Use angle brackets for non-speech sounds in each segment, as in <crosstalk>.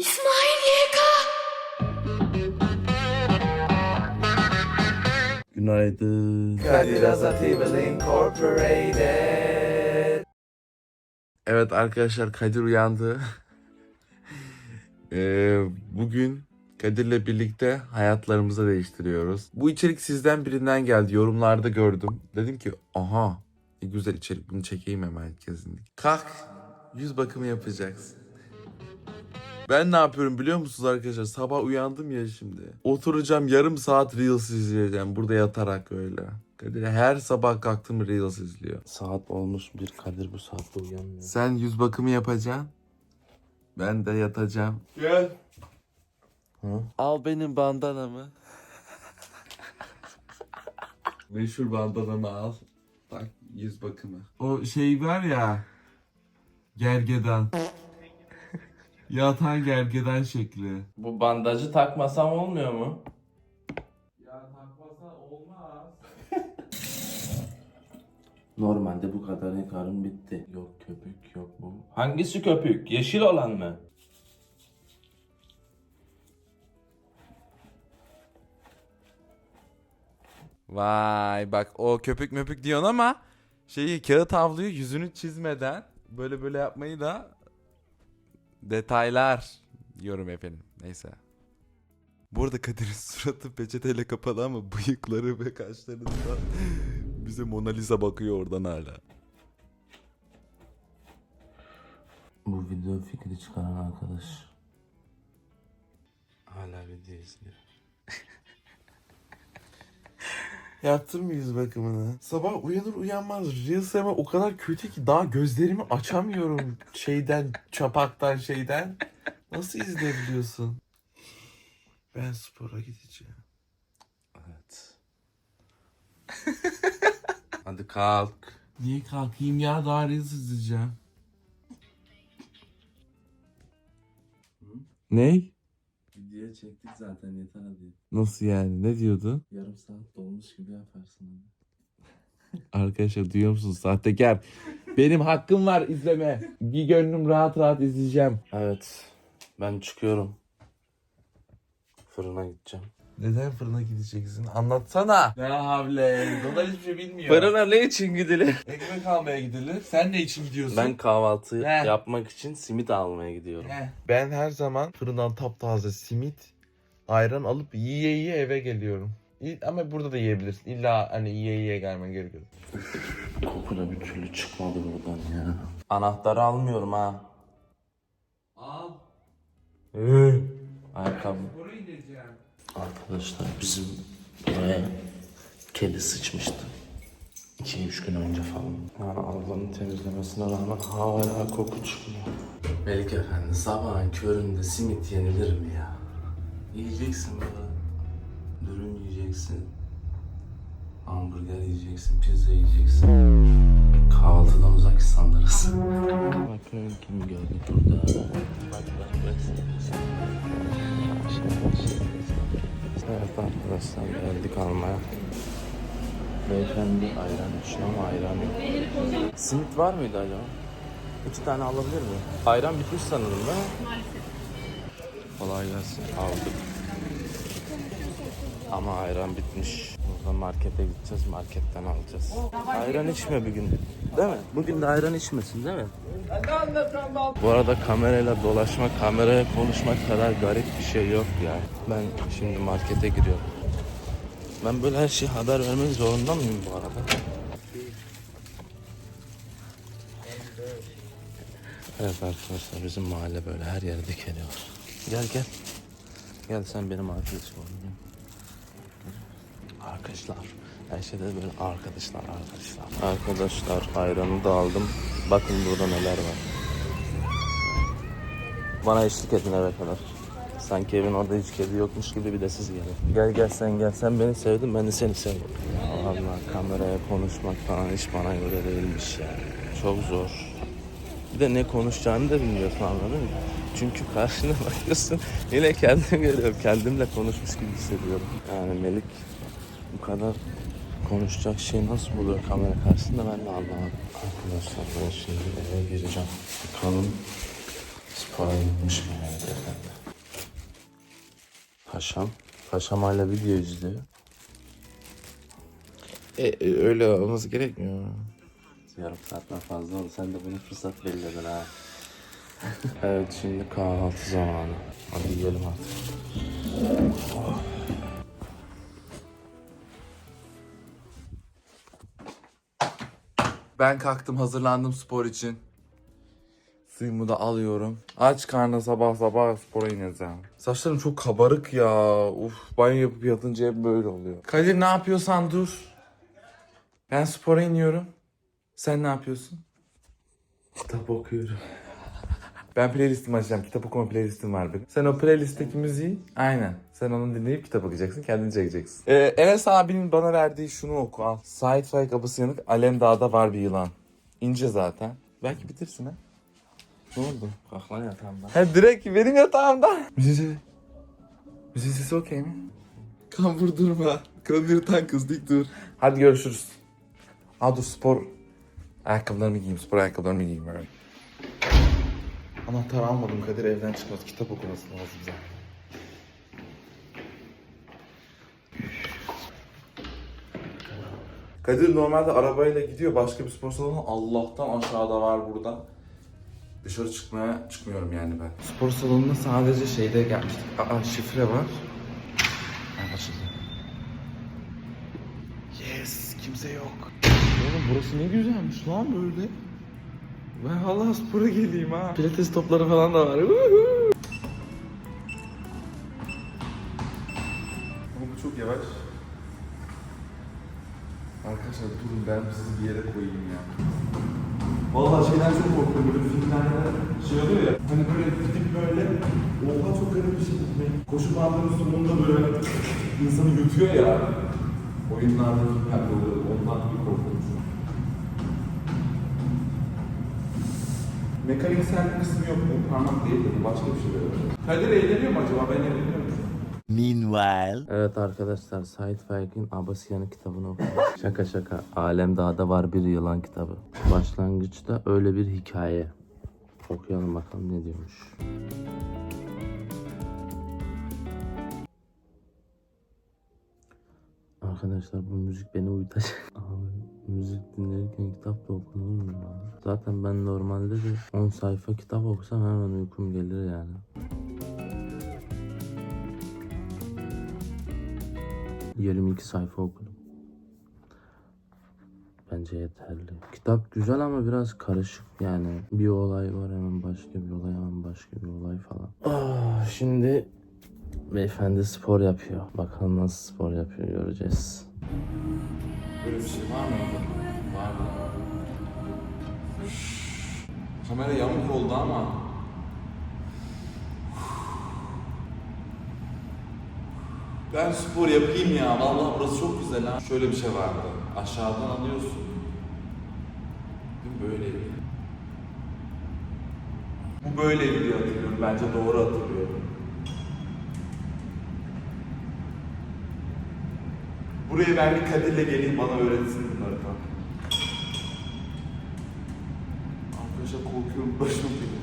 İsmail YK. Günaydın. Kadir Azat Evil Incorporated. Evet arkadaşlar Kadir uyandı. <laughs> Ee, bugün Kadir'le birlikte hayatlarımızı değiştiriyoruz. Bu içerik sizden birinden geldi. Yorumlarda gördüm. Dedim ki aha ne güzel içerik bunu çekeyim hemen kesinlikle. Kalk yüz bakımı yapacaksın. Ben ne yapıyorum biliyor musunuz arkadaşlar? Sabah uyandım ya şimdi. Oturacağım yarım saat Reels izleyeceğim. Burada yatarak öyle. Kadir her sabah kalktım Reels izliyor. Saat olmuş bir Kadir bu saatte uyanmıyor. Sen yüz bakımı yapacaksın. Ben de yatacağım. Gel. Hı? Al benim bandanamı. <laughs> Meşhur bandanamı al. Bak yüz bakımı. O şey var ya. Gergedan. Yatan gergedan şekli. Bu bandajı takmasam olmuyor mu? Ya takmasa olmaz. <laughs> Normalde bu kadar yıkarım bitti. Yok köpük yok bu. Hangisi köpük? Yeşil olan mı? Vay bak o köpük möpük diyorsun ama şeyi kağıt havluyu yüzünü çizmeden böyle böyle yapmayı da detaylar diyorum efendim. Neyse. Bu arada Kadir'in <laughs> suratı peçeteyle kapalı ama bıyıkları ve kaşları da <laughs> bize Mona Lisa bakıyor oradan hala. Bu video fikri çıkaran arkadaş. Hala video izliyor. <laughs> Yaptım yüz bakımını? Sabah uyanır uyanmaz Reels hemen o kadar kötü ki daha gözlerimi açamıyorum <laughs> şeyden, çapaktan şeyden. Nasıl izleyebiliyorsun? Ben spora gideceğim. Evet. <laughs> Hadi kalk. Niye kalkayım ya daha Reels izleyeceğim. Ney? Video çektik zaten yeter hadi. Nasıl yani? Ne diyordu? Yarım saat dolmuş gibi yaparsın. Arkadaşlar duyuyor musunuz? Sahtekar. Benim hakkım var izleme. Bir gönlüm rahat rahat izleyeceğim. Evet. Ben çıkıyorum. Fırına gideceğim. Neden fırına gideceksin? Anlatsana. Ne havle. Dolar hiçbir şey bilmiyor. Fırına ne için gidilir? Ekmek almaya gidilir. Sen ne için gidiyorsun? Ben kahvaltı He. yapmak için simit almaya gidiyorum. Ben her zaman fırından taptaze simit, ayran alıp yiye yiye eve geliyorum. İyi- Ama burada da yiyebilirsin. İlla hani yiye yiye gelmen gerekiyor. Koku da bir türlü çıkmadı buradan ya. Anahtarı almıyorum ha. Al. Ayakkabı. Buraya gideceğim. Arkadaşlar bizim buraya kedi sıçmıştı. 2-3 gün önce falan. Yani ablamın temizlemesine rağmen hala koku çıkmıyor. Melik Efendi sabahın köründe simit yenilir mi ya? Yiyeceksin böyle. Dürüm yiyeceksin. Hamburger yiyeceksin, pizza yiyeceksin. Kahvaltıdan uzak insanlarız. Bakın kim geldi burada. Bak bak bak. Evet arkadaşlar geldik almaya. Beyefendi ayran içiyor ama ayran yok. Simit var mıydı acaba? İki tane alabilir miyim? Ayran bitmiş sanırım değil mi? Maalesef. Kolay gelsin. Aldık. Ama ayran bitmiş. Burada markete gideceğiz, marketten alacağız. Ayran içme bugün. Değil mi? Bugün de ayran içmesin değil mi? Bu arada kamerayla dolaşmak, kameraya konuşmak kadar garip bir şey yok ya. Ben şimdi markete giriyorum. Ben böyle her şeyi haber vermek zorunda mıyım bu arada? Evet arkadaşlar bizim mahalle böyle her yere dikeliyor. Gel gel. Gel sen benim arkadaşım ol. Arkadaşlar. Her şeyde böyle arkadaşlar arkadaşlar. Arkadaşlar ayranı da aldım. Bakın burada neler var. Bana eşlik edin eve kadar. Sanki evin orada hiç kedi yokmuş gibi bir de siz gelin. Gel gel sen gel. Sen beni sevdin ben de seni sevdim. Allah kameraya konuşmak falan hiç bana göre değilmiş ya. Çok zor. Bir de ne konuşacağını da bilmiyorsun anladın mı? Çünkü karşına <laughs> bakıyorsun yine kendim görüyorum. Kendimle konuşmuş gibi hissediyorum. Yani Melik bu kadar konuşacak şey nasıl buluyor kamera karşısında ben de anlamadım. Arkadaşlar ben şimdi eve gireceğim. Bakalım spora gitmiş Efendi? paşam. Paşam hala video izliyor. E, öyle olması gerekmiyor. Yarım saatten fazla oldu. Sen de bunu fırsat belirledin ha. evet şimdi kahvaltı zamanı. Hadi yiyelim artık. Ben kalktım hazırlandım spor için. Suyumu da alıyorum. Aç karnına sabah sabah spora ineceğim. Saçlarım çok kabarık ya. Uf banyo yapıp yatınca hep böyle oluyor. Kadir ne yapıyorsan dur. Ben spora iniyorum. Sen ne yapıyorsun? Kitap okuyorum. Ben playlistimi açacağım. Kitap okuma playlistim var benim. Sen o playlistteki müziği aynen. Sen onu dinleyip kitap okuyacaksın. Kendin çekeceksin. Ee, Enes abinin bana verdiği şunu oku al. Sait Faik Abısı Yanık. Alem Dağ'da var bir yılan. İnce zaten. Belki bitirsin ha. Ne oldu? Kalk lan yatağımdan. Ha direkt benim yatağımda. Müziği sesi. Müziği sesi okey mi? Kambur durma. Kanını yırtan kız dik dur. Hadi görüşürüz. Aa dur spor ayakkabılarımı giyeyim. Spor ayakkabılarımı giyeyim evet. Anahtar almadım Kadir evden çıkmaz. Kitap okuması lazım zaten. Kadir normalde arabayla gidiyor başka bir spor salonu. Allah'tan aşağıda var burada. Dışarı çıkmaya çıkmıyorum yani ben. Spor salonuna sadece şeyde gelmiştik. Aa şifre var. Ha, açıldı. Yes, kimse yok. Oğlum burası ne güzelmiş lan böyle. Ben valla spora geleyim ha. Pilates topları falan da var. Ama bu çok yavaş. Arkadaşlar durun ben sizi bir yere koyayım ya. Vallahi şeyden çok korkuyorum böyle filmlerde şey oluyor ya hani böyle gidip böyle oha çok garip bir şey gitmek. Koşu bandının sonunda böyle insanı yutuyor ya. Oyunlarda filmlerde oluyor ondan bir korkunç. Mekaniksel bir kısmı yok mu? Parmak değil de bu başka bir şey. Kadir eğleniyor mu acaba? Ben eğleniyor muyum? Meanwhile. Evet arkadaşlar Sait Faik'in Abasıyanı kitabını okudum. şaka şaka. Alem Dağ'da var bir yılan kitabı. Başlangıçta öyle bir hikaye. Okuyalım bakalım ne diyormuş. Arkadaşlar bu müzik beni uyutacak. <laughs> Abi müzik dinlerken kitap da okunur mu? Zaten ben normalde de 10 sayfa kitap okusam hemen uykum gelir yani. Yarım iki sayfa okudum. Bence yeterli. Kitap güzel ama biraz karışık yani. Bir olay var hemen başka bir olay hemen başka bir olay falan. Ah, şimdi beyefendi spor yapıyor. Bakalım nasıl spor yapıyor göreceğiz. Böyle bir şey var mı? Var mı? Kamera yamuk oldu ama. Ben spor yapayım ya. Vallahi burası çok güzel ha. Şöyle bir şey vardı. Aşağıdan alıyorsun. Böyleydi. Bu böyleydi diye hatırlıyorum. Bence doğru hatırlıyorum. Buraya ben bir Kadir'le geleyim bana öğretsin bunları kanka. Arkadaşlar korkuyorum başım dönüyor.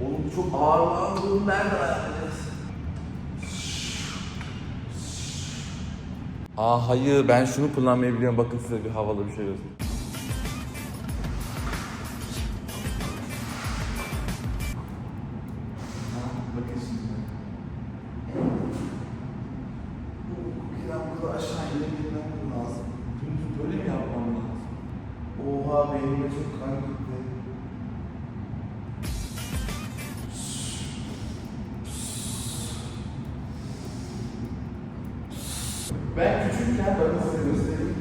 Oğlum çok ağır lan bunu nereden ayarlayacağız? Aa hayır ben şunu kullanmayı biliyorum bakın size bir havalı bir şey göstereyim. Oha beynime çok kan gitti. Ben küçükken bakın size göstereyim.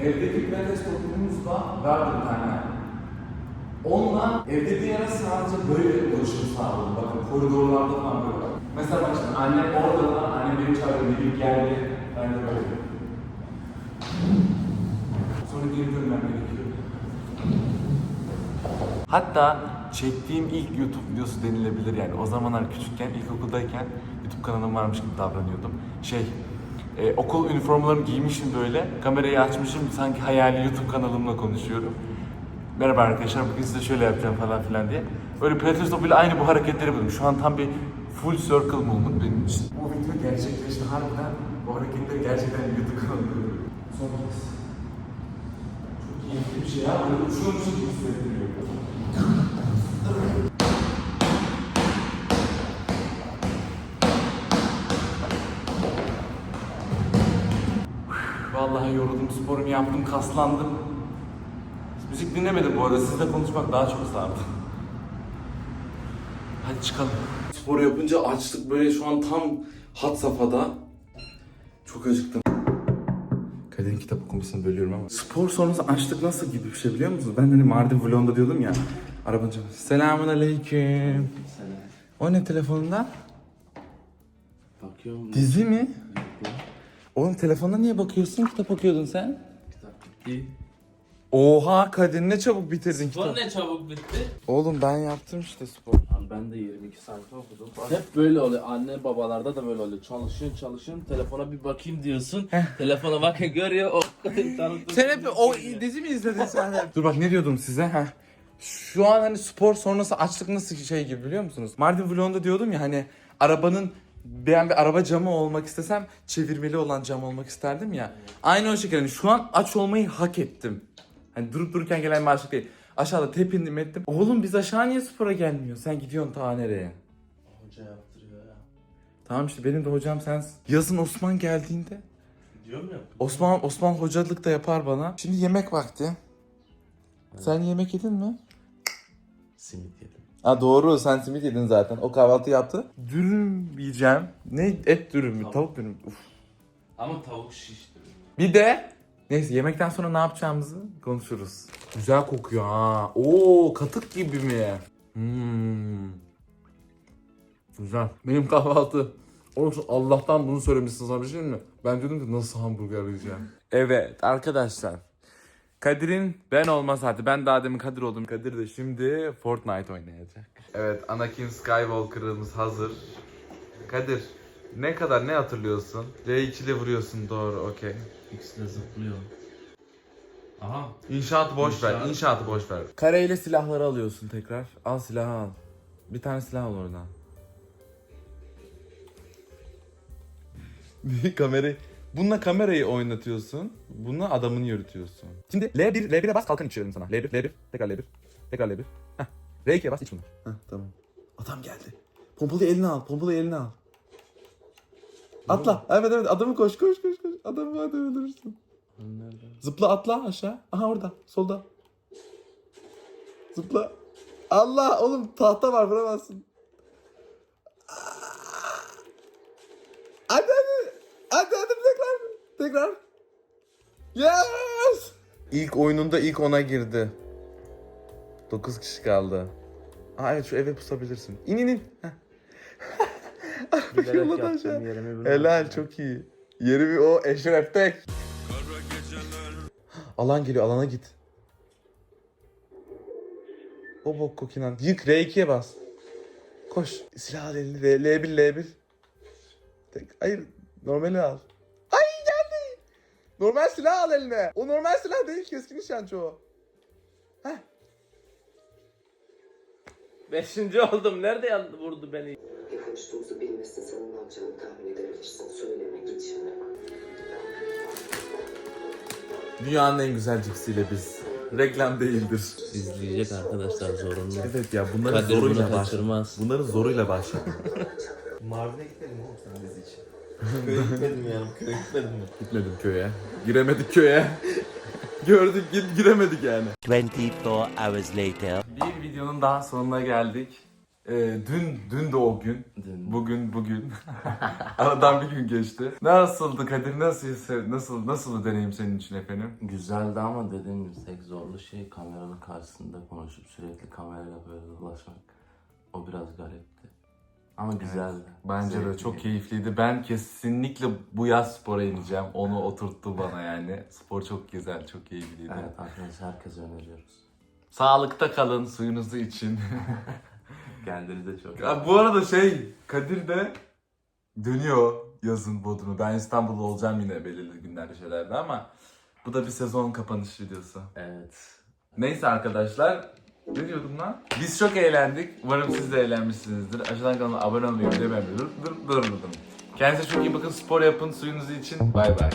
Evdeki pilates topumuzda vardı bir tane. Onunla evde bir ara sadece böyle ulaşım sağladım. Bakın koridorlarda falan böyle. Mesela bak şimdi annem orada da annem beni çağırıyor bir geldi. Ben de böyle. Sonra geri dönmem gerekiyor. Hatta çektiğim ilk YouTube videosu denilebilir yani. O zamanlar küçükken, ilkokuldayken YouTube kanalım varmış gibi davranıyordum. Şey, e, okul üniformalarımı giymişim böyle, kamerayı açmışım, sanki hayali YouTube kanalımla konuşuyorum. Merhaba arkadaşlar, bugün size şöyle yapacağım falan filan diye. Öyle pilates topuyla aynı bu hareketleri buldum. Şu an tam bir full circle moment benim için. Bu video gerçekleşti harbiden. Bu hareketleri gerçekten YouTube kanalında Son kez. Çok keyifli bir şey ya. Böyle uçuyormuşum gibi hissettiriyor. Vallahi yoruldum, sporumu yaptım, kaslandım. Müzik dinlemedim bu arada. Sizle konuşmak daha çok sardı. Hadi çıkalım. Spor yapınca açlık böyle şu an tam hat safhada. Çok acıktım. Kaderin kitap okumasını bölüyorum ama. Spor sonrası açlık nasıl gibi bir şey biliyor musunuz? Ben hani Mardin vlogunda diyordum ya. Arabanın camı. Selamun aleyküm. Selam. O ne telefonunda? Bakıyorum. Dizi mi? Oğlum telefonda niye bakıyorsun? Kitap okuyordun sen. Kitap bitti. Oha Kadir ne çabuk bitirdin Spor kitap. ne çabuk bitti. Oğlum ben yaptım işte spor. Ben de 22 sayfa okudum. Hep böyle oluyor. Anne babalarda da böyle oluyor. Çalışıyorsun çalışıyorsun. Telefona bir bakayım diyorsun. Telefona bak <laughs> görüyor. O. <laughs> Sen hep o dizi mi izledin sen hep? Dur bak ne diyordum size? Heh. Şu an hani spor sonrası açlık nasıl şey gibi biliyor musunuz? Mardin vlogunda diyordum ya hani arabanın ben bir araba camı olmak istesem çevirmeli olan cam olmak isterdim ya. Aynı o şekilde hani şu an aç olmayı hak ettim. Hani durup dururken gelen bir açlık değil. Aşağıda tepindim ettim. Oğlum biz aşağı niye spora gelmiyor? Sen gidiyorsun ta nereye? Hoca yaptırıyor ya. Tamam işte benim de hocam sensin. Yazın Osman geldiğinde Diyorum ya. Osman Osman hocalık da yapar bana. Şimdi yemek vakti. Sen yemek yedin mi? Simit yedim. Ha doğru sen simit yedin zaten. O kahvaltı yaptı. Dürüm yiyeceğim. Ne et dürüm mü? Tavuk. Tavuk dürüm. Uf. Ama tavuk şişti. Bir de neyse yemekten sonra ne yapacağımızı konuşuruz. Güzel kokuyor ha. Oo katık gibi mi? Hmm. Güzel. Benim kahvaltı. Olsun Allah'tan bunu söylemişsin sana bir şey mi? Ben dedim ki nasıl hamburger yiyeceğim. evet arkadaşlar. Kadir'in ben olma saati. Ben daha demin Kadir oldum. Kadir de şimdi Fortnite oynayacak. Evet Anakin Skywalker'ımız hazır. Kadir ne kadar ne hatırlıyorsun? R2 ile vuruyorsun doğru okey. İkisi de zıplıyor. Aha. İnşaat boş ver. İnşaat. İnşaatı boş ver. Kareyle silahları alıyorsun tekrar. Al silahı al. Bir tane silah al oradan. Bir kamerayı Bununla kamerayı oynatıyorsun. Bununla adamını yürütüyorsun. Şimdi L1, L1'e bas kalkan içiyorum sana. L1, L1, tekrar L1, tekrar L1. Heh. R2'ye bas iç bunu. Heh, tamam. Adam geldi. Pompalıyı eline al, pompalıyı eline al. Atla. Evet evet adamı koş koş koş Adamı hadi öldürürsün. Nerede? Zıpla atla aşağı. Aha orada solda. Zıpla. Allah oğlum tahta var vuramazsın. Hadi hadi. Hadi hadi tekrar. Tekrar. Yes. İlk oyununda ilk ona girdi. 9 kişi kaldı. Aa evet şu eve pusabilirsin. İn in in. Heh. Bilerek <laughs> Yolladı yaptım aşağı. yerimi bilmem. Helal çok iyi. Yeri bir o Eşref Tek. Alan geliyor alana git. O bok kokinan. Yık R2'ye bas. Koş. Silah al elini. L- L1 L1. Tek. Hayır. Normali al. Ay geldi. Normal silah al eline. O normal silah değil. Keskin nişancı o. Heh. Beşinci oldum. Nerede yandı vurdu beni? Bir konuştuğumuzu bilmesin sana ne yapacağını tahmin edebilirsin. Söyleme git şimdi. Dünyanın en güzel cipsiyle biz. Reklam değildir. İzleyecek arkadaşlar zorunlu. Evet ya bunları Kadir bunu zoruyla başladım. kaçırmaz. Bunları zoruyla başladım. Mardin'e gitmedim oğlum sen dizi için. <laughs> Köye gitmedim yani, köye gitmedim mi? Gitmedim köye. Giremedik köye. Gördük git giremedik yani. 24 hours later. Bir videonun daha sonuna geldik. Ee, dün dün de o gün. Dün. Bugün bugün. <laughs> Aradan bir gün geçti. Nasıldı Kadir? Nasıl nasıl nasıl deneyim senin için efendim? Güzeldi ama dediğim gibi tek zorlu şey kameranın karşısında konuşup sürekli kamerayla böyle dolaşmak. O biraz garipti. Ama güzeldi. Bence de Zevkliydi. çok keyifliydi. Ben kesinlikle bu yaz spora ineceğim. Onu oturttu bana yani. Spor çok güzel, çok keyifliydi. Evet arkadaşlar herkese öneriyoruz. Sağlıkta kalın, suyunuzu için. <laughs> Kendinize çok Ya bu arada şey Kadir de dönüyor yazın Bodrum'a. Ben İstanbul'da olacağım yine belirli günlerde şeylerde ama bu da bir sezon kapanış videosu. Evet. Neyse arkadaşlar Ne diyordum lan? Biz çok eğlendik. Umarım siz de eğlenmişsinizdir. Aşağıdan kanala abone olmayı, beğenmeyi, dur dur dur. Kendinize çok iyi bakın, spor yapın, suyunuzu için. Bay bay.